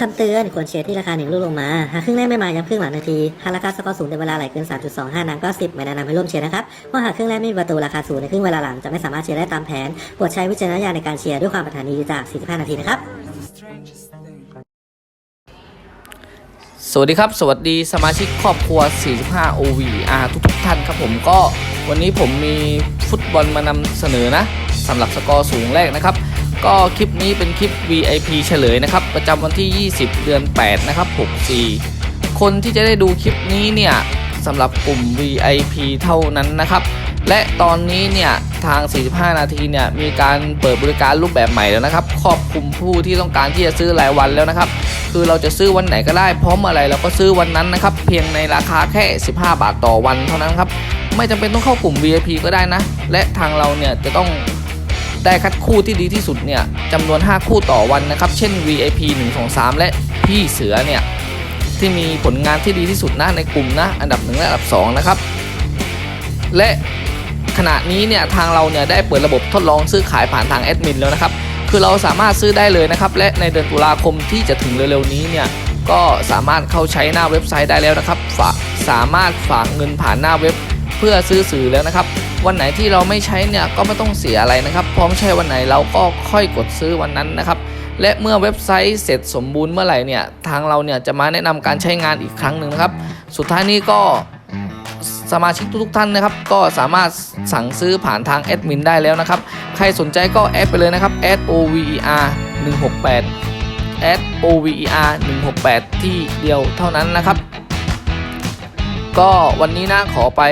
คำเตือนควรเชียร์ที่ราคาหนึ่งลูกลงมา หากครึ่งแรกไม่มาย้ำครึ่งหลังนาที หากราคาสกอร์สูงในเวลาไหลเกิน 3.25 นางก็ 10 ไม่แนะนำให้ร่วมเชียร์นะครับเพราะหากครึ่งแรกไม่มีประตูราคาสูงในครึ่งเวลาหลังจะไม่สามารถเชียร์ได้ตามแผนโปรดใช้วิจารณญาณในการเชียร์ด้วยความปรารถนาดีจาก 45 นาทีนะครับสวัสดีครับ สวัสดีสมาชิกครอบครัว 45 OVR ทุกทุกท่านครับผมก็วันนี้ผมมีฟุตบอลมานำเสนอนะสำหรับสกอร์สูงแรกนะครับ ก็คลิปนี้เป็นคลิป VIP เฉลยนะครับ ประจำวันที่ 20 เดือน 8 นะครับ 64 คนที่จะได้ดูคลิปนี้เนี่ยสำหรับกลุ่ม VIP เท่านั้นนะครับ และตอนนี้เนี่ยทาง 45 นาทีเนี่ยมีการเปิดบริการรูปแบบใหม่แล้วนะครับ ครอบคลุมผู้ที่ต้องการที่จะซื้อรายวันแล้วนะครับ คือเราจะซื้อวันไหนก็ได้ พร้อมอะไรเราก็ซื้อวันนั้นนะครับ เพียงในราคาแค่ 15 บาทต่อวันเท่านั้นครับ ไม่จำเป็นต้องเข้ากลุ่ม VIP ก็ได้นะ และทางเราเนี่ยจะต้อง ได้คัดคู่ที่ดีที่สุดเนี่ยจำนวน 5 คู่ต่อวันนะครับ เช่น VIP 1 2 3 และพี่เสือเนี่ยที่มีผลงานที่ดีที่สุดนะในกลุ่มนะอันดับ 1 และอันดับ 2 นะครับ และขณะนี้เนี่ยทางเราเนี่ยได้เปิดระบบทดลองซื้อขายผ่านทางแอดมินแล้วนะครับ คือเราสามารถซื้อได้เลยนะครับ และในเดือนตุลาคมที่จะถึงเร็วๆนี้เนี่ยก็สามารถเข้าใช้หน้าเว็บไซต์ได้แล้วนะครับ สามารถฝากเงินผ่านหน้าเว็บเพื่อซื้อสื่อแล้วนะครับ วันไหนที่เราไม่ใช้เนี่ยก็ไม่ต้องเสียอะไรนะครับ พร้อมใช้วันไหนเราก็ค่อยกดซื้อวันนั้นนะครับ และเมื่อเว็บไซต์เสร็จสมบูรณ์เมื่อไหร่เนี่ยทางเราเนี่ยจะมาแนะนำการใช้งานอีกครั้งหนึ่งนะครับ สุดท้ายนี้ก็สมาชิกทุกๆท่านนะครับ ก็สามารถสั่งซื้อผ่านทางแอดมินได้แล้วนะครับ ใครสนใจก็แอดไปเลยนะครับ a d over 168 a d over 168 ที่เดียวเท่านั้นนะครับ ก็วันนี้นะขอไป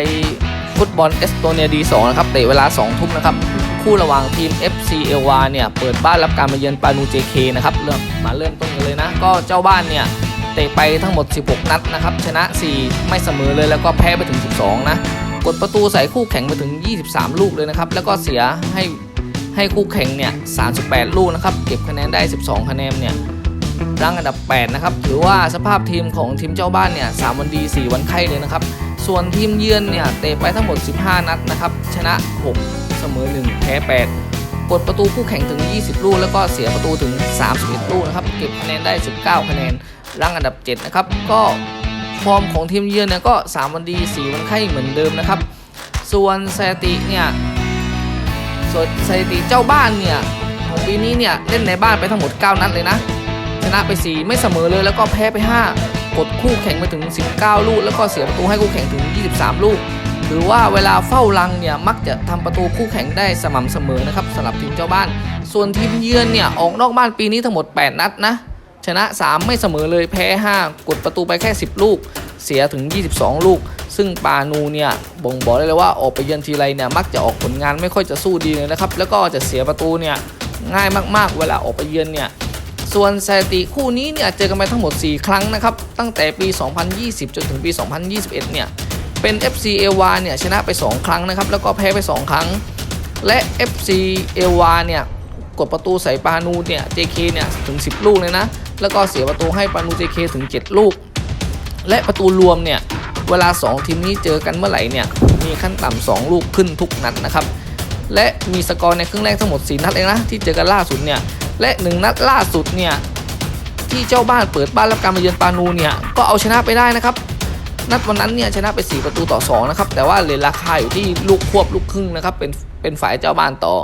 ฟุตบอลเอสโตเนียดี2นะครับเตะเวลา 2 ทุ่มนะครับ คู่ระหว่างทีม FC เอวาเนี่ย เปิดบ้านรับการมาเยือนปานู JK นะครับเริ่มมาเริ่มต้นกันเลยนะ ก็เจ้าบ้านเนี่ย เตะไปทั้งหมด 16 นัดนะครับ ชนะ 4 ไม่เสมอเลยแล้วก็แพ้ไปถึง 12 นะกดประตูใส่คู่แข่งไปถึง 23 ลูกเลยนะครับ แล้วก็เสียให้ให้คู่แข่งเนี่ย 38 ลูกนะครับ เก็บคะแนนได้ 12 คะแนนเนี่ยรั้งอันดับ 8 นะครับ ถือว่าสภาพทีมของทีมเจ้าบ้านเนี่ย 3 วันดี 4 วันไข้เลยนะครับ ส่วนทีมเยือนเนี่ยเตะไปทั้งหมด 15 นัดนะครับ ชนะ 6 เสมอ 1 แพ้ 8 กดประตูคู่แข่งถึง 20 ลูก แล้วก็เสียประตูถึง 31 ลูกนะครับ เก็บคะแนนได้ 19 คะแนน รังอันดับ 7 นะครับ ก็ฟอร์มของทีมเยือนเนี่ยก็ 3 วันดี 4 วันไข้เหมือนเดิมนะครับ ส่วนสถิติเนี่ยส่วนสถิติเจ้าบ้านเนี่ยของปีนี้เนี่ยเล่นในบ้านไปทั้งหมด 9 นัดเลยนะ ชนะไป 4 ไม่เสมอเลยแล้วก็แพ้ไป 5 กดคู่แข่งไปถึง 19 ลูก แล้วก็เสียประตูให้คู่แข่งถึง 23 ลูกถือว่าเวลาเฝ้ารังเนี่ยมักจะทำประตูคู่แข่งได้สม่ำเสมอนะครับสำหรับทีมเจ้าบ้าน ส่วนทีมเยือนเนี่ยออกนอกบ้านปีนี้ทั้งหมด 8 นัดนะชนะ 3 ไม่เสมอเลยแพ้ 5 กดประตูไปแค่ 10 ลูก เสียถึง 22 ลูก ซึ่งปานูเนี่ยบ่งบอกได้เลยว่าออกไปเยือนทีไรเนี่ยมักจะออกผลงานไม่ค่อยจะสู้ดีเลยนะครับ แล้วก็จะเสียประตูเนี่ยง่ายมากๆ เวลาออกไปเยือนเนี่ย ส่วนสถิติคู่นี้เนี่ยเจอกันไปทั้งหมด 4 ครั้งนะครับ ตั้งแต่ปี 2020 จนถึงปี 2021 เนี่ย เป็น FC เอวาเนี่ยชนะไป 2 ครั้งนะครับ แล้วก็แพ้ไป 2 ครั้ง และ FC เอวาเนี่ยกดประตูใส่ปานูเนี่ย JK เนี่ยถึง 10 ลูกเลยนะ แล้วก็เสียประตูให้ปานู JK ถึง 7 ลูก และประตูรวมเนี่ย เวลา 2 ทีมนี้เจอกันเมื่อไหร่เนี่ย มีขั้นต่ำ2ลูกขึ้นทุกนัดนะครับ และมีสกอร์ในครึ่งแรกทั้งหมด 4 นัดเองนะที่เจอกันล่าสุดเนี่ย และ1นัดล่าสุดเนี่ยที่เจ้าบ้านเปิดบ้านรับการมาเยือนปานูเนี่ยก็เอาชนะไปได้นะครับ นัดวันนั้นเนี่ยชนะไป 4 ประตูต่อ2นะครับแต่ว่าเหรียราคาอยู่ที่ลูกควบลูกครึ่งนะครับเป็นเป็นฝ่ายเจ้าบ้านต่อ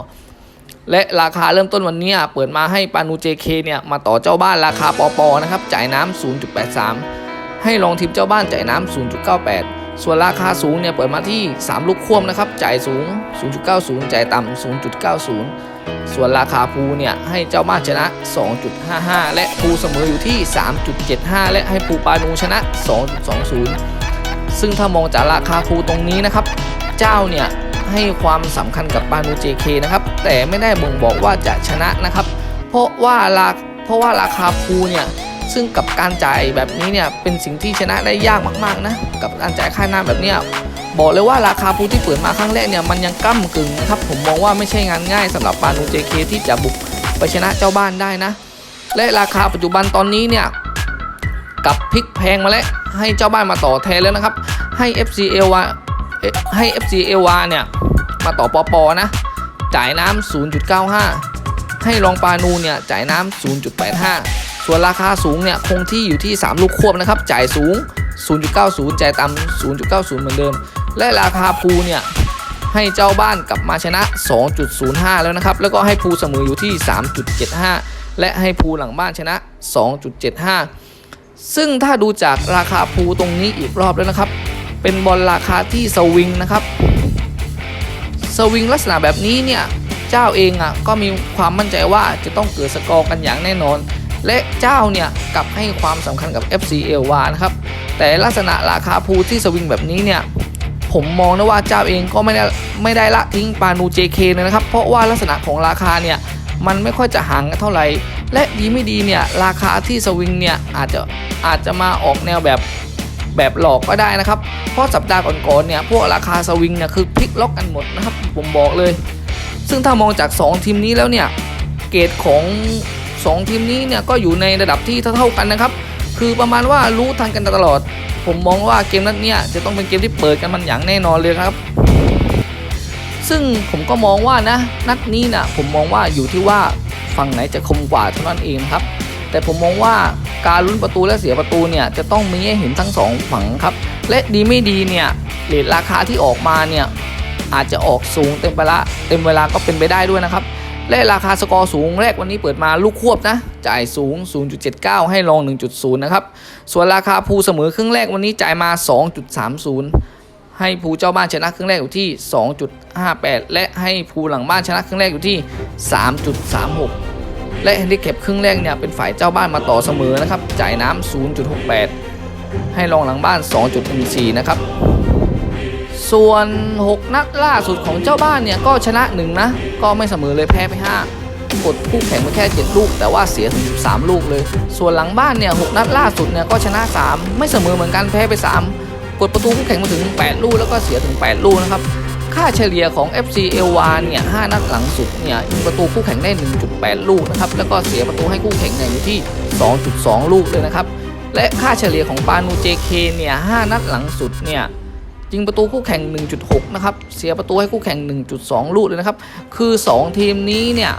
และราคาเริ่มต้นวันนี้เปิดมาให้ปานู JK เนี่ยมาต่อเจ้าบ้านราคาปอปอนะครับจ่ายน้ำ0.83 ให้ลองทีมเจ้าบ้านจ่ายน้ำ0.98 ส่วนราคาสูงเนี่ยเปิดมาที่ 3 ลูกควบนะครับ จ่ายสูง 0.90 จ่ายต่ำ 0.90 ส่วนราคาภูเนี่ยให้เจ้าบ้านชนะ 2.55 และภูเสมออยู่ที่ 3.75 และให้ภูปานูชนะ 2.20 ซึ่งถ้ามองจากราคาภูตรงนี้นะครับ เจ้าเนี่ยให้ความสำคัญกับปานู JK นะครับ แต่ไม่ได้บ่งบอกว่าจะชนะนะครับ เพราะว่าราเพราะว่าราคาภูเนี่ย ซึ่งกับการจ่ายแบบนี้เนี่ยเป็นสิ่งที่ชนะได้ยากมากๆนะกับการจ่ายค่าน้ำแบบเนี้ยบอกเลยว่าราคาภูที่เปิดมาครั้งแรกเนี่ยมันยังก้ากึ่งนะครับผมมองว่าไม่ใช่งานง่ายสำหรับปานู JK ที่จะบุกไปชนะเจ้าบ้านได้นะ และราคาปัจจุบันตอนนี้เนี่ยกับพลิกแพงมาแล้วให้เจ้าบ้านมาต่อแทนแล้วนะครับ ให้ FC เอวาเอ่อให้ FC เอวาเนี่ยมาต่อปอปอนะ จ่ายน้ำ0.95 ให้รองปานูเนี่ยจ่ายน้ำ0.85 ส่วนราคาสูงเนี่ยคงที่อยู่ที่ 3 ลูกควบนะครับ จ่ายสูง 0.90 จ่ายต่ำ0.90 เหมือนเดิม และราคาภูเนี่ย ให้เจ้าบ้านกลับมาชนะ 2.05 แล้วนะครับ แล้วก็ให้ภูเสมออยู่ที่ 3.75 และให้ภูหลังบ้านชนะ 2.75 ซึ่งถ้าดูจากราคาภูตรงนี้อีกรอบแล้วนะครับ เป็นบอลราคาที่สวิงนะครับสวิงลักษณะแบบนี้เนี่ย เจ้าเองอะก็มีความมั่นใจว่าจะต้องเกิดสกอร์กันอย่างแน่นอน และเจ้าเนี่ยกลับให้ความสำคัญกับ FC เอลวานะครับ แต่ลักษณะราคาภูที่สวิงแบบนี้เนี่ยผมมองนะว่าเจ้าเองก็ไม่ได้ไม่ได้ละทิ้งปานู JK เลยนะครับ เพราะว่าลักษณะของราคาเนี่ยมันไม่ค่อยจะห่างกันเท่าไหร่และดีไม่ดีเนี่ยราคาที่สวิงเนี่ยอาจจะอาจจะมาออกแนวแบบแบบหลอกก็ได้นะครับ เพราะสัปดาห์ก่อนๆเนี่ยพวกราคาสวิงเนี่ยคือพลิกล็อกกันหมดนะครับผมบอกเลย ซึ่งถ้ามองจาก 2 ทีมนี้แล้วเนี่ยเกรดของ 2 ทีมนี้เนี่ยก็อยู่ในระดับที่เท่าๆกันนะครับ คือประมาณว่ารู้ทันกันตลอด ผมมองว่าเกมนัดเนี้ยจะต้องเป็นเกมที่เปิดกันมันอย่างแน่นอนเลยครับ ซึ่งผมก็มองว่านะ นัดนี้นะผมมองว่าอยู่ที่ว่าฝั่งไหนจะคมกว่าเท่านั้นเองครับ แต่ผมมองว่าการลุ้นประตูและเสียประตูเนี่ยจะต้องมีให้เห็นทั้งสองฝั่งครับ และดีไม่ดีเนี่ยเรทราคาที่ออกมาเนี่ยอาจจะออกสูงเต็มเวลาเต็มเวลาก็เป็นไปได้ด้วยนะครับ และราคาสกอร์สูงแรกวันนี้เปิดมาลูกควบนะ จ่ายสูง 0.79 ให้ลอง 1.0 นะครับ ส่วนราคาภูเสมอครึ่งแรกวันนี้จ่ายมา 2.30 ให้ภูเจ้าบ้านชนะครึ่งแรกอยู่ที่ 2.58 และให้ภูหลังบ้านชนะครึ่งแรกอยู่ที่ 3.36 และแฮนดิแคปครึ่งแรกเนี่ยเป็นฝ่ายเจ้าบ้านมาต่อเสมอนะครับ จ่ายน้ำ0.68 ให้รองหลังบ้าน 2.14 นะครับ ส่วน 6 นัดล่าสุดของเจ้าบ้านเนี่ย ก็ชนะ1นะ ก็ไม่เสมอเลยแพ้ไป 5 กดคู่แข่งไปแค่ 7 ลูก แต่ว่าเสียถึง3ลูกเลย ส่วนหลังบ้านเนี่ย6นัดล่าสุดเนี่ยก็ชนะ 3 ไม่เสมอเหมือนกันแพ้ไป 3 กดประตูคู่แข่งมาถึง 8 ลูกแล้วก็เสียถึง 8 ลูกนะครับค่าเฉลี่ยของ FC เอลวาเนี่ย5นัดหลังสุดเนี่ยยิงประตูคู่แข่งได้ 1.8 ลูกนะครับ แล้วก็เสียประตูให้คู่แข่งเนี่ยอยู่ที่ 2.2 ลูกเลยนะครับ และค่าเฉลี่ยของปานู JK เนี่ย5นัดหลังสุดเนี่ย ยิงประตูคู่แข่ง 1.6 นะครับ เสียประตูให้คู่แข่ง 1.2 ลูกเลยนะครับ คือ 2 ทีมนี้เนี่ย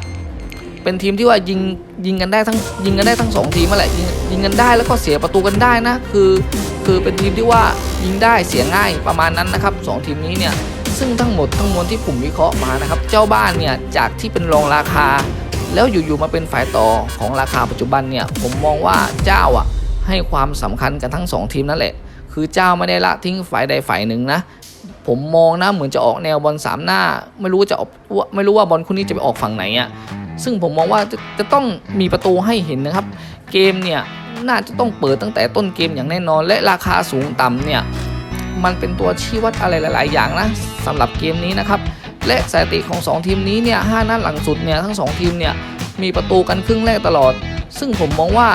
เป็นทีมที่ว่ายิงยิงกันได้ทั้งยิงกันได้ทั้งสองทีมนั่นแหละยิงยิงกันได้แล้วก็เสียประตูกันได้นะคือคือเป็นทีมที่ว่ายิงได้เสียง่ายประมาณนั้นนะครับสองทีมนี้เนี่ยซึ่งทั้งหมดทั้งมวลที่ผมวิเคราะห์มานะครับ เจ้าบ้านเนี่ยจากที่เป็นรองราคา แล้วอยู่ๆมาเป็นฝ่ายต่อของราคาปัจจุบันเนี่ยผมมองว่าเจ้าอะให้ความสำคัญกันทั้งสองทีมนั่นแหละ คือเจ้าไม่ได้ละทิ้งฝ่ายใดฝ่ายหนึ่งนะ ผมมองนะเหมือนจะออกแนวบอลสามหน้า ไม่รู้ว่าจะออกไม่รู้ว่าบอลคู่นี้จะไปออกฝั่งไหนอะ่ะซึ่งผมมองว่าจะจะต้องมีประตูให้เห็นนะครับ เกมเนี่ยน่าจะต้องเปิดตั้งแต่ต้นเกมอย่างแน่นอน และราคาสูงต่ำเนี่ยมันเป็นตัวชี้วัดอะไรหลาย ๆ อย่างนะสำหรับเกมนี้นะครับและสถิติของ 2 ทีมนี้เนี่ยห้านัดหลังสุดเนี่ยทั้ง 2 ทีมเนี่ยมีประตูกันครึ่งแรกตลอด ซึ่งผมมองว่า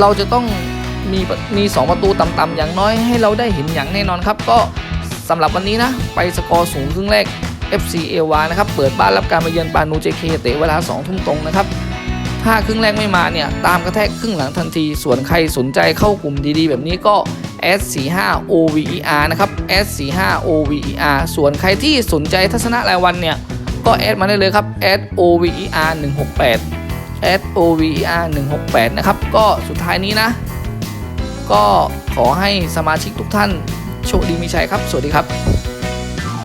เราจะต้อง มีมี 2 ประตูต่ำๆอย่างน้อยให้เราได้เห็นอย่างแน่นอนครับ ก็สำหรับวันนี้นะ ไปสกอร์สูงครึ่งแรก FC เอวานะครับ เปิดบ้านรับการมาเยือนปานูเจเคเตะเวลา2ทุ่มตรงนะครับถ้าครึ่งแรกไม่มาเนี่ย ตามกระแทกครึ่งหลังทันที ส่วนใครสนใจเข้ากลุ่มดีๆ แบบนี้ก็ S45 OVER นะครับ S45 OVER ส่วนใครที่สนใจทัศนะรายวันเนี่ย ก็แอดมาได้เลยครับ s OVER 168 s OVER 168 นะครับ ก็สุดท้ายนี้นะ ก็ขอให้สมาชิกทุกท่านโชคดีมีชัยครับ สวัสดีครับ